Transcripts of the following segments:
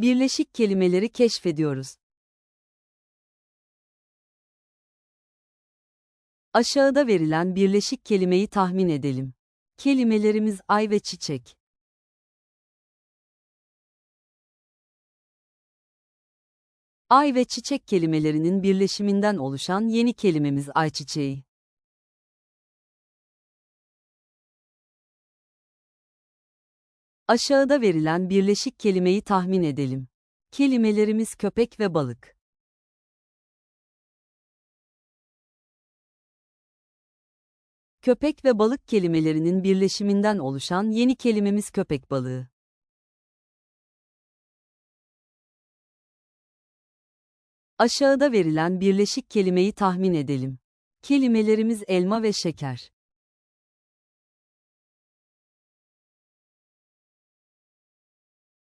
Birleşik kelimeleri keşfediyoruz. Aşağıda verilen birleşik kelimeyi tahmin edelim. Kelimelerimiz ay ve çiçek. Ay ve çiçek kelimelerinin birleşiminden oluşan yeni kelimemiz ayçiçeği. Aşağıda verilen birleşik kelimeyi tahmin edelim. Kelimelerimiz köpek ve balık. Köpek ve balık kelimelerinin birleşiminden oluşan yeni kelimemiz köpek balığı. Aşağıda verilen birleşik kelimeyi tahmin edelim. Kelimelerimiz elma ve şeker.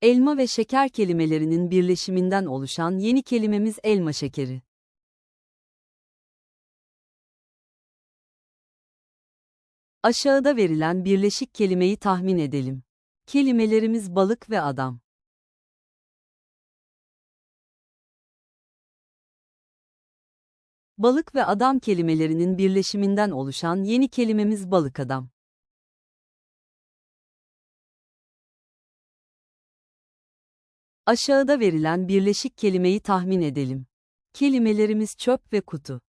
Elma ve şeker kelimelerinin birleşiminden oluşan yeni kelimemiz elma şekeri. Aşağıda verilen birleşik kelimeyi tahmin edelim. Kelimelerimiz balık ve adam. Balık ve adam kelimelerinin birleşiminden oluşan yeni kelimemiz balık adam. Aşağıda verilen birleşik kelimeyi tahmin edelim. Kelimelerimiz çöp ve kutu.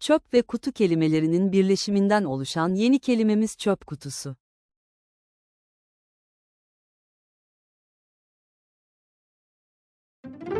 Çöp ve kutu kelimelerinin birleşiminden oluşan yeni kelimemiz çöp kutusu. Müzik